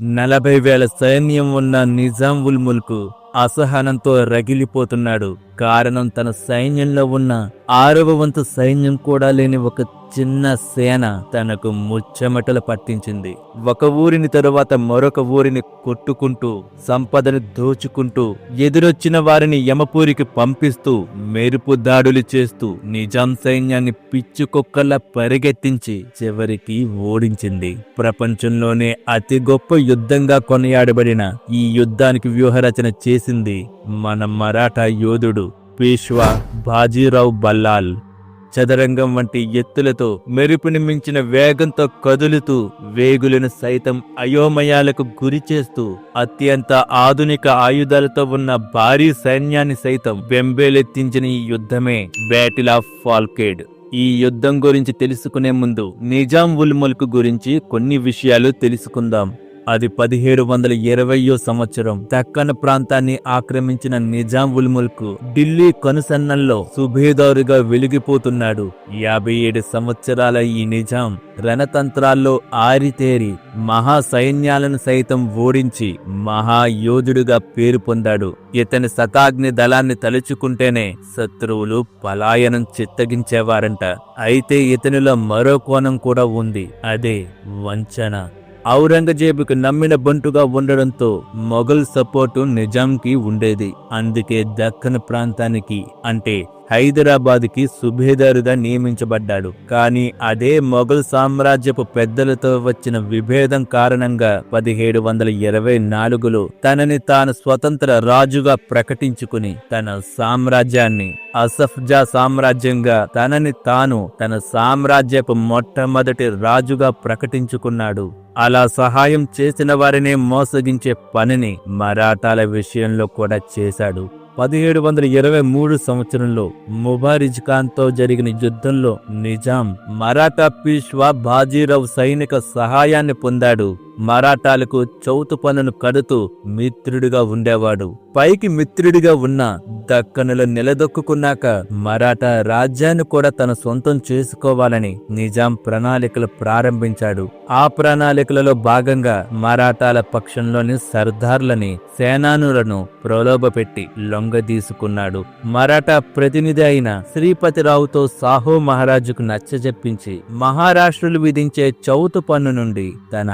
నలభై వేల సైన్యం ఉన్న నిజాం ఉల్ ముల్క్ అసహనంతో రగిలిపోతున్నాడు. కారణం తన సైన్యంలో ఉన్న ఆరవ వంతు సైన్యం కూడా లేని ఒక చిన్న సేన తనకు ముచ్చమటలు పట్టించింది. ఒక ఊరిని తరువాత మరొక ఊరిని కొట్టుకుంటూ సంపదను దోచుకుంటూ ఎదురొచ్చిన వారిని యమపూరికి పంపిస్తూ మెరుపు దాడులు చేస్తూ నిజాం సైన్యాన్ని పిచ్చుకొక్కల్లా పరిగెత్తించి చివరికి ఓడించింది. ప్రపంచంలోనే అతి గొప్ప యుద్ధంగా కొనియాడబడిన ఈ యుద్ధానికి వ్యూహరచన చేసింది మన మరాఠా యోధుడు పేష్వా బాజీరావు బల్లాల్. చదరంగం వంటి ఎత్తులతో మెరుపుని మించిన వేగంతో కదులుతూ వేగులను సైతం అయోమయాలకు గురి చేస్తూ అత్యంత ఆధునిక ఆయుధాలతో ఉన్న భారీ సైన్యాన్ని సైతం వెంబేలెత్తించిన ఈ యుద్ధమే బ్యాటిల్ ఆఫ్ ఫాల్కేడ్ ఈ యుద్ధం గురించి తెలుసుకునే ముందు నిజాం ఉల్ ముల్క్ గురించి కొన్ని విషయాలు తెలుసుకుందాం. అది పదిహేడు వందల ఇరవయో సంవత్సరం. దక్కన్ ప్రాంతాన్ని ఆక్రమించిన నిజాం ఉల్ ముల్క్ ఢిల్లీ కనుసన్నల్లో సుభేదారుగా వెలిగిపోతున్నాడు. యాభై ఏడు సంవత్సరాల ఈ నిజాం రణతంత్రాల్లో ఆరితేరి మహా సైన్యాలను సైతం ఓడించి మహాయోధుడుగా పేరు పొందాడు. ఇతని శతాగ్ని దళాన్ని తలుచుకుంటేనే శత్రువులు పలాయనం చిత్తగించేవారంట. అయితే ఇతనిలో మరో కోణం కూడా ఉంది. అదే వంచన. ఔరంగజేబుకు నమ్మిన బంటుగా ఉండడంతో మొఘల్ సపోర్టు నిజాంకి ఉండేది. అందుకే దక్కన్ ప్రాంతానికి అంటే హైదరాబాద్కి సుభేదారుగా నియమించబడ్డాడు. కానీ అదే మొఘల్ సామ్రాజ్యపు పెద్దలతో వచ్చిన విభేదం కారణంగా పదిహేడు వందల ఇరవై నాలుగులో తనని తాను స్వతంత్ర రాజుగా ప్రకటించుకుని తన సామ్రాజ్యాన్ని అసఫ్జా సామ్రాజ్యంగా తనని తాను తన సామ్రాజ్యపు మొట్టమొదటి రాజుగా ప్రకటించుకున్నాడు. అలా సహాయం చేసిన వారినే మోసగించే పనిని మరాఠాల విషయంలో కూడా చేశాడు. పదిహేడు వందల ఇరవై మూడు సంవత్సరంలో ముబారిజ్ ఖాన్తో జరిగిన యుద్ధంలో నిజాం మరాఠా పీష్వా బాజీరావు సైనిక సహాయాన్ని పొందాడు. మరాఠాలకు చౌతు పనును కడుతూ మిత్రుడిగా ఉండేవాడు. పైకి మిత్రుడిగా ఉన్న దక్కనులు నిలదొక్కున్నాక మరాఠా రాజ్యాన్ని కూడా తన సొంతం చేసుకోవాలని నిజాం ప్రణాళికలు ప్రారంభించాడు. ఆ ప్రణాళికలలో భాగంగా మరాఠాల పక్షంలోని సర్దార్లని సేనానులను ప్రలోభపెట్టి లొంగదీసుకున్నాడు. మరాఠా ప్రతినిధి అయిన శ్రీపతిరావుతో సాహో మహారాజుకు నచ్చజెప్పించి మహారాష్ట్రులు విధించే చౌతు పన్ను నుండి తన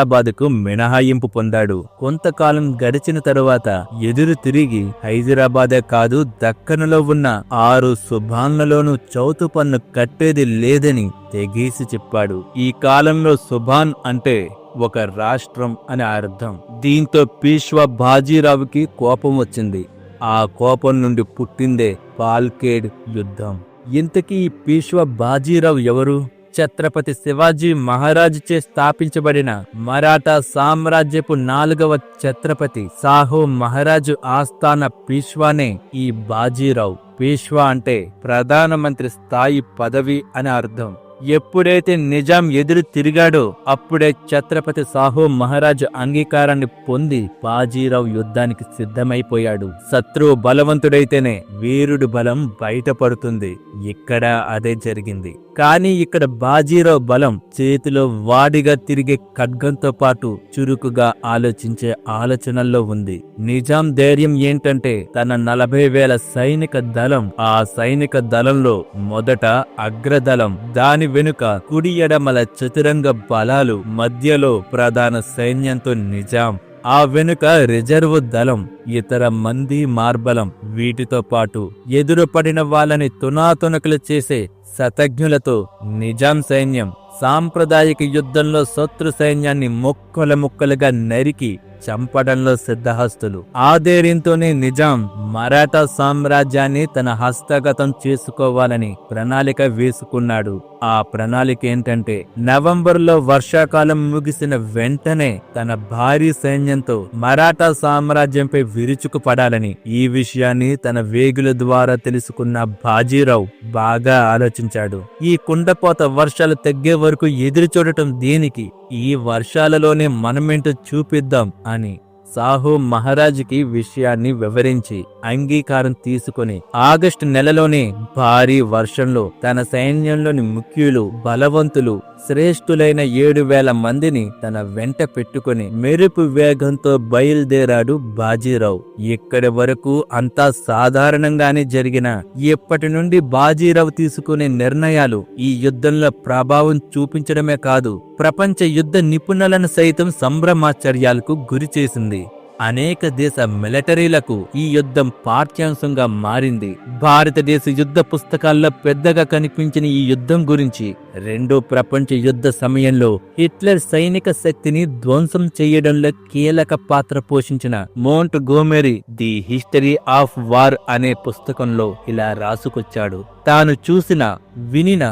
హైదరాబాదుకు మినహాయింపు పొందాడు. కొంతకాలం గడిచిన తరువాత ఎదురు తిరిగి హైదరాబాదే కాదు దక్కనులో ఉన్న ఆరు సుభాన్లలోనూ చౌతు పన్ను కట్టేది లేదని తెగేసి చెప్పాడు. ఈ కాలంలో సుభాన్ అంటే ఒక రాష్ట్రం అని అర్థం. దీంతో పీష్వా బాజీరావుకి కోపం వచ్చింది. ఆ కోపం నుండి పుట్టిందే పాల్కేడ్ యుద్ధం. ఇంతకీ ఈ పీష్వా బాజీరావు ఎవరు? ఛత్రపతి శివాజీ మహారాజుచే స్థాపించబడిన మరాఠా సామ్రాజ్యపు నాలుగవ ఛత్రపతి సాహో మహారాజు ఆస్థాన పీష్వానే ఈ బాజీరావు. పీష్వా అంటే ప్రధానమంత్రి స్థాయి పదవి అని అర్థం. ఎప్పుడైతే నిజాం ఎదురు తిరిగాడో అప్పుడే ఛత్రపతి సాహో మహారాజు అంగీకారాన్ని పొంది బాజీరావు యుద్ధానికి సిద్ధమైపోయాడు. శత్రువు బలవంతుడైతేనే వీరుడు బలం బయటపడుతుంది. ఇక్కడ అదే జరిగింది. కానీ ఇక్కడ బాజీరావు బలం చేతిలో వాడిగా తిరిగే ఖడ్గంతో పాటు చురుకుగా ఆలోచించే ఆలోచనల్లో ఉంది. నిజాం ధైర్యం ఏంటంటే తన నలభై వేల సైనిక దళం ఆ సైనిక దళంలో మొదట అగ్రదళం దాని వెనుక కుడి ఎడమల చతురంగ బలాలు మధ్యలో ప్రధాన సైన్యంతో నిజాం ఆ వెనుక రిజర్వ్ దళం ఇతర మంది మార్బలం వీటితో పాటు ఎదురుపడిన వాళ్ళని తునాతునకలు చేసే శతజ్ఞులతో నిజాం సైన్యం సాంప్రదాయిక యుద్ధంలో శత్రు సైన్యాన్ని ముక్కల ముక్కలుగా నరికి చంపడంలో సిద్ధహస్తులు. ఆ ధైర్యంతోనే నిజాం మరాఠా సామ్రాజ్యాన్ని తన హస్తగతం చేసుకోవాలని ప్రణాళిక వేసుకున్నాడు. ఆ ప్రణాళిక ఏంటంటే నవంబర్లో వర్షాకాలం ముగిసిన వెంటనే తన భారీ సైన్యంతో మరాఠా సామ్రాజ్యంపై విరుచుకుపడాలని ఈ విషయాన్ని తన వేగుల ద్వారా తెలుసుకున్న బాజీరావు బాగా ఆలోచించాడు. ఈ కుండపోత వర్షాలు తగ్గే వరకు ఎదురు చూడటం దేనికి? ఈ వర్షాలలోనే మనమేంటో చూపిద్దాం అని సాహు మహారాజుకి విషయాన్ని వివరించి అంగీకారం తీసుకుని ఆగస్టు నెలలోనే భారీ వర్షంలో తన సైన్యంలోని ముఖ్యులు బలవంతులు శ్రేష్ఠులైన ఏడు వేల మందిని తన వెంట పెట్టుకుని మెరుపు వేగంతో బయలుదేరాడు బాజీరావు. ఇక్కడి వరకు అంతా సాధారణంగానే జరిగిన ఇప్పటి నుండి బాజీరావు తీసుకునే నిర్ణయాలు ఈ యుద్ధంలో ప్రభావం చూపించడమే కాదు ప్రపంచ యుద్ధ నిపుణులను సైతం సంభ్రమాచర్యాలకు గురి చేసింది అనేక దేశ మిలిటరీలకు ఈ యుద్ధం పాఠ్యాంశంగా మారింది. భారతదేశ యుద్ధ పుస్తకాల్లో పెద్దగా కనిపించిన ఈ యుద్ధం గురించి రెండో ప్రపంచ యుద్ధ సమయంలో హిట్లర్ సైనిక శక్తిని ధ్వంసం చేయడంలో కీలక పాత్ర పోషించిన Montgomery the history of war అనే పుస్తకంలో ఇలా రాసుకొచ్చాడు. తాను చూసిన వినిన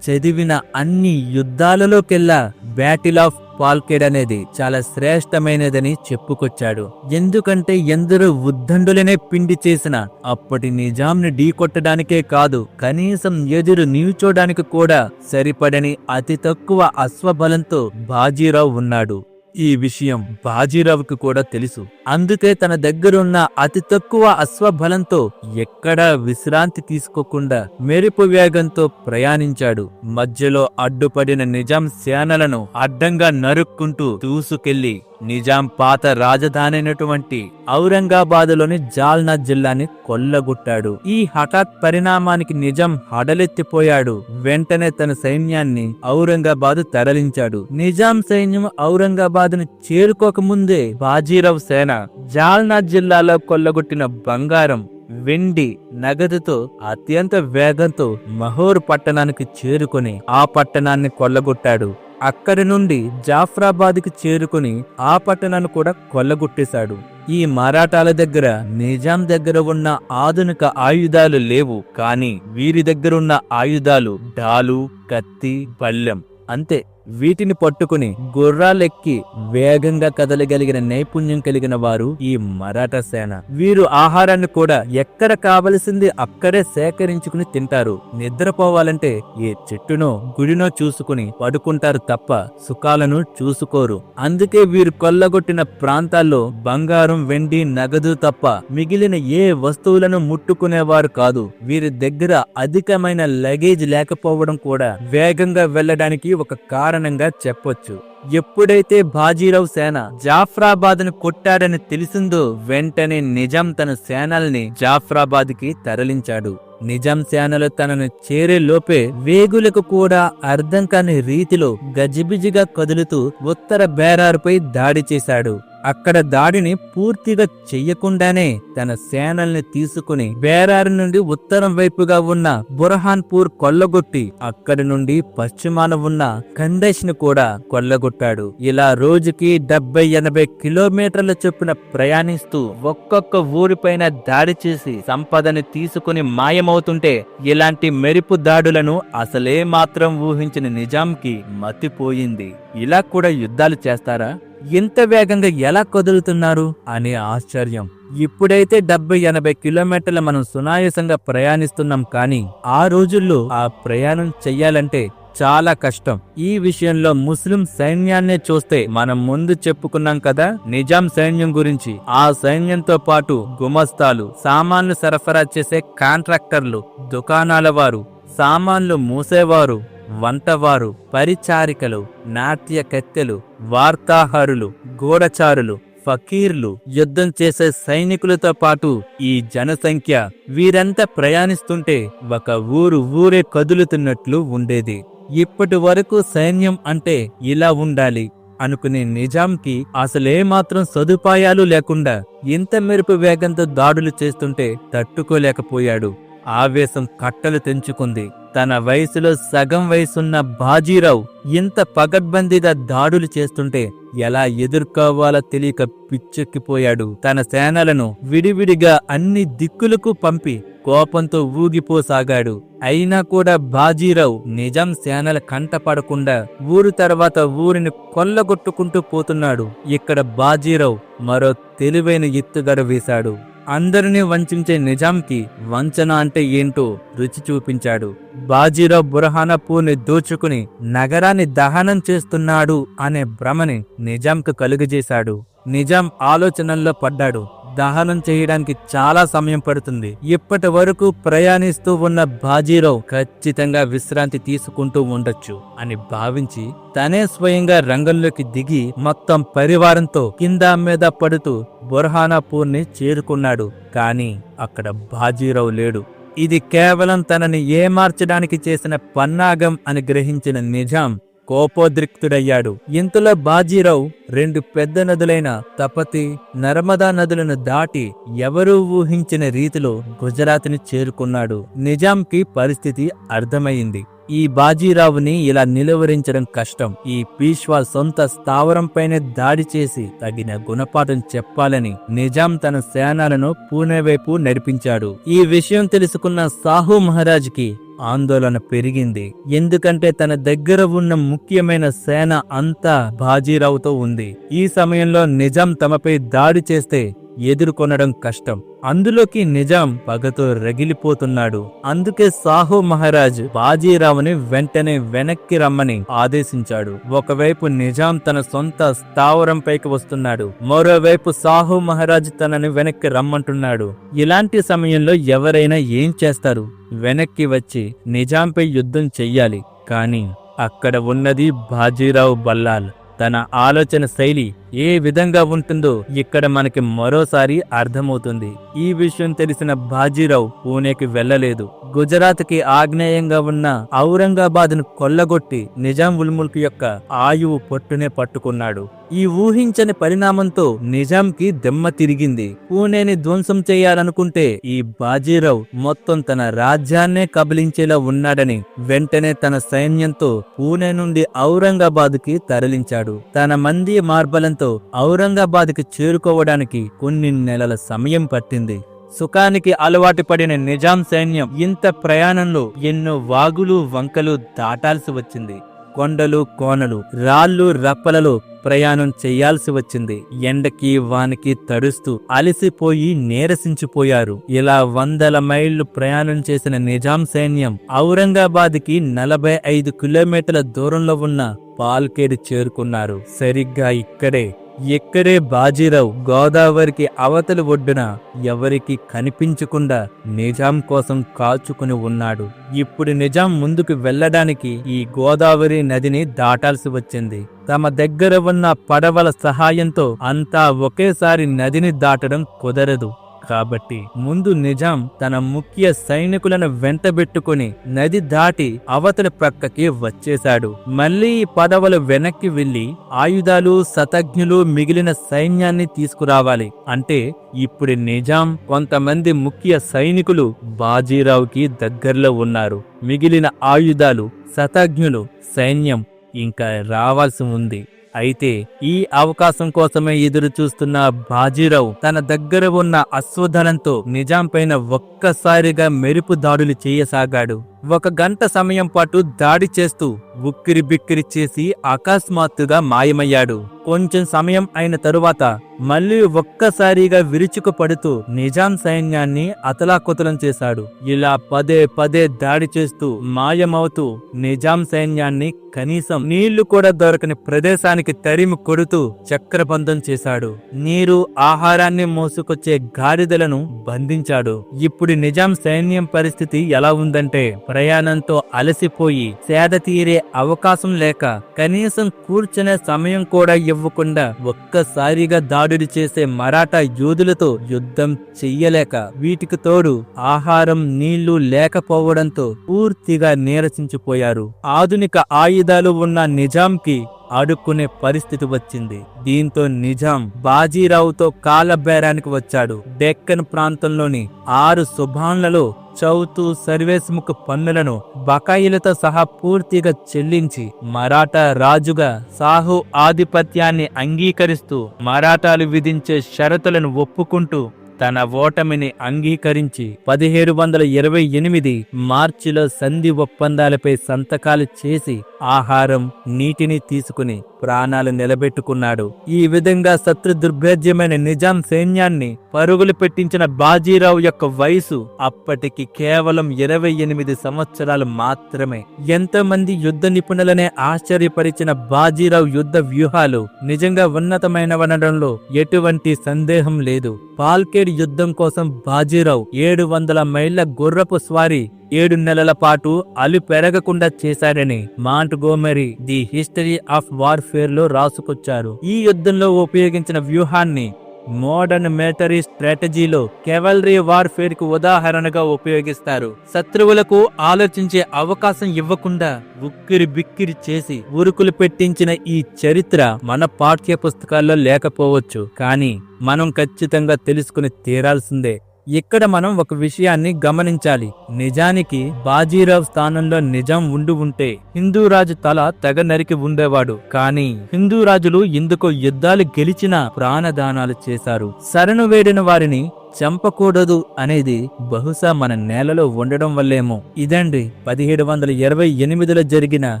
చదివిన అన్ని యుద్ధాలలోకెల్లా బ్యాటిల్ ఆఫ్ పాల్కేడ్ అనేది చాలా శ్రేష్టమైనదని చెప్పుకొచ్చాడు. ఎందుకంటే ఎందరో ఉద్దండులనే పిండి చేసిన అప్పటి నిజాంని ఢీకొట్టడానికే కాదు కనీసం ఎదురు నిల్చోడానికి కూడా సరిపడని అతి తక్కువ అశ్వబలంతో బాజీరావు ఉన్నాడు. ఈ విషయం బాజీరావుకు కూడా తెలుసు. అందుకే తన దగ్గరున్న అతి తక్కువ అశ్వబలంతో ఎక్కడా విశ్రాంతి తీసుకోకుండా మెరుపు వేగంతో ప్రయాణించాడు. మధ్యలో అడ్డుపడిన నిజాం సేనలను అడ్డంగా నరుక్కుంటూ దూసుకెళ్ళి నిజాం పాత రాజధాని అయినటువంటి ఔరంగాబాదులోని జాల్నా జిల్లాని కొల్లగొట్టాడు. ఈ హఠాత్ పరిణామానికి నిజాం హడలెత్తిపోయాడు. వెంటనే తన సైన్యాన్ని ఔరంగాబాద్ తరలించాడు. నిజాం సైన్యం ఔరంగాబాద్ను చేరుకోకముందే బాజీరావు సేన జాల్నా జిల్లాలో కొల్లగొట్టిన బంగారం వెండి నగదుతో అత్యంత వేగంతో మహోర్ పట్టణానికి చేరుకొని ఆ పట్టణాన్ని కొల్లగొట్టాడు. అక్కడి నుండి జాఫ్రాబాద్కి చేరుకుని ఆ పట్టణాన్ని కూడా కొల్లగొట్టేశాడు. ఈ మరాఠాల దగ్గర నిజాం దగ్గర ఉన్న ఆధునిక ఆయుధాలు లేవు. కానీ వీరి దగ్గర ఉన్న ఆయుధాలు డాలు కత్తి పళ్ళెం. అంతే. వీటిని పట్టుకుని గుర్రాలెక్కి వేగంగా కదలగలిగిన నైపుణ్యం కలిగిన వారు ఈ మరాఠా సేన. వీరు ఆహారాన్ని కూడా ఎక్కడ కావలసింది అక్కడే సేకరించుకుని తింటారు. నిద్రపోవాలంటే ఏ చెట్టునో గుడినో చూసుకుని పడుకుంటారు తప్ప సుఖాలను చూసుకోరు. అందుకే వీరు కొల్లగొట్టిన ప్రాంతాల్లో బంగారం వెండి నగదు తప్ప మిగిలిన ఏ వస్తువులను ముట్టుకునేవారు కాదు. వీరి దగ్గర అధికమైన లగేజ్ లేకపోవడం కూడా వేగంగా వెళ్ళడానికి ఒక కారణం కారణంగా చెప్పొచ్చు. ఎప్పుడైతే బాజీరావు సేన జాఫ్రాబాద్ను కొట్టాడని తెలిసిందో వెంటనే నిజాం తన సేనల్ని జాఫ్రాబాద్కి తరలించాడు. నిజాం సేనలు తనను చేరే లోపే వేగులకు కూడా అర్థం కాని రీతిలో గజిబిజిగా కదులుతూ ఉత్తర బేరారుపై దాడి చేశాడు. అక్కడ దాడిని పూర్తిగా చెయ్యకుండానే తన సేనల్ని తీసుకుని బేరారి నుండి ఉత్తరం వైపుగా ఉన్న బురహాన్పూర్ కొల్లగొట్టి అక్కడి నుండి పశ్చిమాన ఉన్న ఖండేష్ను కూడా కొల్లగొట్టాడు. ఇలా రోజుకి డెబ్బై ఎనభై కిలోమీటర్ల చొప్పున ప్రయాణిస్తూ ఒక్కొక్క ఊరిపైన దాడి చేసి సంపదని తీసుకుని మాయమవుతుంటే ఇలాంటి మెరుపు దాడులను అసలే మాత్రం ఊహించిన నిజాంకి మతిపోయింది. ఇలా కూడా యుద్ధాలు చేస్తారా? ఇంత వేగంగా ఎలా కదులుతున్నారు అనే ఆశ్చర్యం. ఇప్పుడైతే డెబ్బై ఎనభై కిలోమీటర్ల మనం సునాయాసంగా ప్రయాణిస్తున్నాం కానీ ఆ రోజుల్లో ఆ ప్రయాణం చెయ్యాలంటే చాలా కష్టం. ఈ విషయంలో ముస్లిం సైన్యాన్నే చూస్తే మనం ముందు చెప్పుకున్నాం కదా నిజాం సైన్యం గురించి. ఆ సైన్యంతో పాటు గుమస్తాలు సామాన్లు సరఫరా చేసే కాంట్రాక్టర్లు దుకాణాల వారు సామాన్లు మూసేవారు. వంటవారు పరిచారికలు నాట్య కత్తెలు వార్తాహరులు గూఢచారులు ఫకీర్లు యుద్ధం చేసే సైనికులతో పాటు ఈ జనసంఖ్య వీరంతా ప్రయాణిస్తుంటే ఒక ఊరు ఊరే కదులుతున్నట్లు ఉండేది. ఇప్పటి వరకు సైన్యం అంటే ఇలా ఉండాలి అనుకునే నిజాంకి అసలేమాత్రం సదుపాయాలు లేకుండా ఇంత మెరుపు వేగంతో దాడులు చేస్తుంటే తట్టుకోలేకపోయాడు. ఆవేశం కట్టలు తెంచుకుంది. తన వయసులో సగం వయసున్న బాజీరావు ఇంత పగడ్బందీగా దాడులు చేస్తుంటే ఎలా ఎదుర్కోవాలో తెలియక పిచ్చెక్కిపోయాడు. తన సేనలను విడివిడిగా అన్ని దిక్కులకు పంపి కోపంతో ఊగిపోసాగాడు. అయినా కూడా బాజీరావు నిజాం సేనల కంటపడకుండా ఊరు తర్వాత ఊరిని కొల్లగొట్టుకుంటూ పోతున్నాడు. ఇక్కడ బాజీరావు మరో తెలివైన ఎత్తుగడ వేశాడు. అందరినీ వంచించే నిజాంకి వంచన అంటే ఏంటో రుచి చూపించాడు. బాజీరావు బురహానపూర్ని దోచుకుని నగరాన్ని దహనం చేస్తున్నాడు అనే భ్రమని నిజాంకు కలుగజేశాడు. నిజాం ఆలోచనల్లో పడ్డాడు. దహనం చేయడానికి చాలా సమయం పడుతుంది. ఇప్పటి వరకు ప్రయాణిస్తూ ఉన్న బాజీరావు ఖచ్చితంగా విశ్రాంతి తీసుకుంటూ ఉండొచ్చు అని భావించి తనే స్వయంగా రంగంలోకి దిగి మొత్తం పరివారంతో కింద మీద పడుతూ బుర్హానాపూర్ని చేరుకున్నాడు. కానీ అక్కడ బాజీరావు లేడు. ఇది కేవలం తనని ఏమార్చడానికి చేసిన పన్నాగం అని గ్రహించిన నిజాం కోపోద్రిక్తుడయ్యాడు. ఇంతలో బాజీరావు రెండు పెద్ద నదులైన తపతి నర్మదా నదులను దాటి ఎవరూ ఊహించిన రీతిలో గుజరాత్ని చేరుకున్నాడు. నిజాంకి పరిస్థితి అర్థమైంది ఈ బాజీరావుని ఇలా నిలువరించడం కష్టం. ఈ పీష్వా సొంత స్థావరంపైనే దాడి చేసి తగిన గుణపాఠం చెప్పాలని నిజాం తన సేనాలను పూణే వైపు నడిపించాడు. ఈ విషయం తెలుసుకున్న సాహు మహారాజ్కి ఆందోళన పెరిగింది. ఎందుకంటే తన దగ్గర ఉన్న ముఖ్యమైన సేన అంతా బాజీరావుతో ఉంది. ఈ సమయంలో నిజాం తమపై దాడి చేస్తే ఎదుర్కొనడం కష్టం. అందులోకి నిజాం పగతో రగిలిపోతున్నాడు. అందుకే సాహు మహారాజ్ బాజీరావుని వెంటనే వెనక్కి రమ్మని ఆదేశించాడు. ఒకవైపు నిజాం తన సొంత స్థావరంపైకి వస్తున్నాడు. మరోవైపు సాహు మహారాజ్ తనని వెనక్కి రమ్మంటున్నాడు. ఇలాంటి సమయంలో ఎవరైనా ఏం చేస్తారు? వెనక్కి వచ్చి నిజాంపై యుద్ధం చెయ్యాలి. కానీ అక్కడ ఉన్నది బాజీరావు బల్లాల్. తన ఆలోచన శైలి ఏ విధంగా ఉంటుందో ఇక్కడ మనకి మరోసారి అర్థమవుతుంది. ఈ విషయం తెలిసిన బాజీరావు పూణేకి గుజరాత్ గుజరాత్కి ఆగ్నేయంగా ఉన్న ఔరంగాబాద్ను కొల్లగొట్టి నిజాం ఉల్ముల్క్ యొక్క ఆయువు పొట్టునే పట్టుకున్నాడు. ఈ ఊహించని పరిణామంతో నిజాంకి దెమ్మ తిరిగింది. పూణేని ధ్వంసం చేయాలనుకుంటే ఈ బాజీరావు మొత్తం తన రాజ్యాన్నే కబలించేలా ఉన్నాడని వెంటనే తన సైన్యంతో పూణే నుండి ఔరంగాబాద్కి తరలించాడు. తన మంది మార్బలంత ఔరంగాబాద్ ఔరంగాబాద్కి చేరుకోవడానికి కొన్ని నెలల సమయం పట్టింది. సుఖానికి అలవాటు పడిన నిజాం సైన్యం ఇంత ప్రయాణంలో ఎన్నో వాగులు వంకలు దాటాల్సి వచ్చింది. కొండలు కోనలు రాళ్ళు రప్పలలో ప్రయాణం చేయాల్సి వచ్చింది. ఎండకి వానికి తడుస్తూ అలసిపోయి నీరసించిపోయారు. ఇలా వందల మైళ్ళు ప్రయాణం చేసిన నిజాం సైన్యం ఔరంగాబాద్కి నలభై ఐదు కిలోమీటర్ల దూరంలో ఉన్న పాల్కేడు చేరుకున్నారు. సరిగ్గా ఇక్కడే ఇక్కడే బాజీరావు గోదావరికి అవతలి ఒడ్డున ఎవరికి కనిపించకుండా నిజాం కోసం కాచుకుని ఉన్నాడు. ఇప్పుడు నిజాం ముందుకు వెళ్ళడానికి ఈ గోదావరి నదిని దాటాల్సి వచ్చింది. తమ దగ్గర ఉన్న పడవల సహాయంతో అంతా ఒకేసారి నదిని దాటడం కుదరదు. కాబట్టి ముందు నిజాం తన ముఖ్య సైనికులను వెంటబెట్టుకుని నది దాటి అవతల ప్రక్కకి వచ్చేశాడు. మళ్ళీ ఈ పదవులు వెనక్కి వెళ్ళి ఆయుధాలు శతజ్ఞులు మిగిలిన సైన్యాన్ని తీసుకురావాలి. అంటే ఇప్పుడు నిజాం కొంతమంది ముఖ్య సైనికులు బాజీరావుకి దగ్గరలో ఉన్నారు. మిగిలిన ఆయుధాలు శతజ్ఞులు సైన్యం ఇంకా రావాల్సి ఉంది. అయితే ఈ అవకాశం కోసమే ఎదురు చూస్తున్న బాజీరావు తన దగ్గర ఉన్న అశ్వధనంతో నిజాం పైన ఒక్కసారిగా మెరుపు దాడులు చేయసాగాడు. ఒక గంట సమయం పాటు దాడి చేస్తూ ఉక్కిరి బిక్కిరి చేసి అకస్మాత్తుగా మాయమయ్యాడు. కొంచెం సమయం అయిన తరువాత మళ్ళీ ఒక్కసారిగా విరుచుకు పడుతూ నిజాం సైన్యాన్ని అతలాకుతలం చేశాడు. ఇలా పదే పదే దాడి చేస్తూ మాయమవుతూ నిజాం సైన్యాన్ని కనీసం నీళ్ళు కూడా దొరకని ప్రదేశానికి తరిమి కొడుతూ చక్రబంధం చేశాడు. నీరు ఆహారాన్ని మోసుకొచ్చే గాడిదలను బంధించాడు. ఇప్పుడు నిజాం సైన్యం పరిస్థితి ఎలా ఉందంటే ప్రయాణంతో అలసిపోయి సేద తీరే అవకాశం లేక కనీసం కూర్చునే సమయం కూడా ఇవ్వకుండా ఒక్కసారిగా దాడులు చేసే మరాఠా యోధులతో యుద్ధం చెయ్యలేక వీటికి తోడు ఆహారం నీళ్ళు లేకపోవడంతో పూర్తిగా నీరసించిపోయారు. ఆధునిక ఆయుధాలు ఉన్న నిజాంకి అడుక్కునే పరిస్థితి వచ్చింది. దీంతో నిజాం బాజీరావుతో కాలబేరానికి వచ్చాడు. డెక్కన్ ప్రాంతంలోని ఆరు సుభాన్లలో చౌతు సర్వేస్ముఖ పన్నులను బకాయిలతో సహా పూర్తిగా చెల్లించి మరాఠా రాజుగా సాహు ఆధిపత్యాన్ని అంగీకరిస్తూ మరాఠాలు విధించే షరతులను ఒప్పుకుంటూ తన ఓటమిని అంగీకరించి పదిహేడు వందల ఇరవై ఎనిమిది మార్చిలో సంధి ఒప్పందాలపై సంతకాలు చేసి ఆహారం నీటిని తీసుకుని ప్రాణాలు నిలబెట్టుకున్నాడు. ఈ విధంగా శత్రు దుర్భేద్యమైన నిజాం సైన్యాన్ని పరుగులు పెట్టించిన బాజీరావు యొక్క వయసు అప్పటికి కేవలం ఇరవై ఎనిమిది సంవత్సరాలు మాత్రమే. ఎంతో మంది యుద్ధ నిపుణులనే ఆశ్చర్యపరిచిన బాజీరావు యుద్ధ వ్యూహాలు నిజంగా ఉన్నతమైనవనడంలో ఎటువంటి సందేహం లేదు. పాల్కేడ్ యుద్ధం కోసం బాజీరావు ఏడు వందల మైళ్ళ గుర్రపు స్వారీ ఏడు నెలల పాటు అలు పెరగకుండా చేశారని Montgomery the history of వార్ఫేర్లో రాసుకొచ్చారు. ఈ యుద్ధంలో ఉపయోగించిన వ్యూహాన్ని మోడర్న్ మిలిటరీ స్ట్రాటజీలో కెవలరీ వార్ఫేర్కు ఉదాహరణగా ఉపయోగిస్తారు. శత్రువులకు ఆలోచించే అవకాశం ఇవ్వకుండా ఉక్కిరి బిక్కిరి చేసి ఉరుకులు పెట్టించిన ఈ చరిత్ర మన పాఠ్య పుస్తకాల్లో లేకపోవచ్చు. కానీ మనం ఖచ్చితంగా తెలుసుకుని తీరాల్సిందే. ఇక్కడ మనం ఒక విషయాన్ని గమనించాలి. నిజానికి బాజీరావు స్థానంలో నిజాం ఉండి ఉంటే హిందూ రాజు తల తెగ నరికి ఉండేవాడు. కానీ హిందూ రాజులు ఎందుకో యుద్ధాలు గెలిచిన ప్రాణదానాలు చేశారు. శరణు వేడిన వారిని చంపకూడదు అనేది బహుశా మన నేలలో ఉండడం వల్లేమో. ఇదండి పదిహేడు వందల ఇరవై ఎనిమిదిలో జరిగిన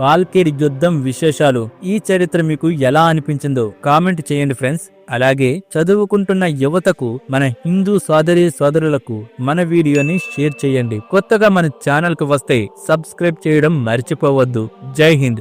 పాల్కేడ్ యుద్ధం విశేషాలు. ఈ చరిత్ర మీకు ఎలా అనిపించిందో కామెంట్ చేయండి ఫ్రెండ్స్. అలాగే చదువుకుంటున్న యువతకు మన హిందూ సోదరి సోదరులకు మన వీడియోని షేర్ చేయండి. కొత్తగా మన ఛానల్కు వస్తే సబ్స్క్రైబ్ చేయడం మర్చిపోవద్దు. జై హింద్.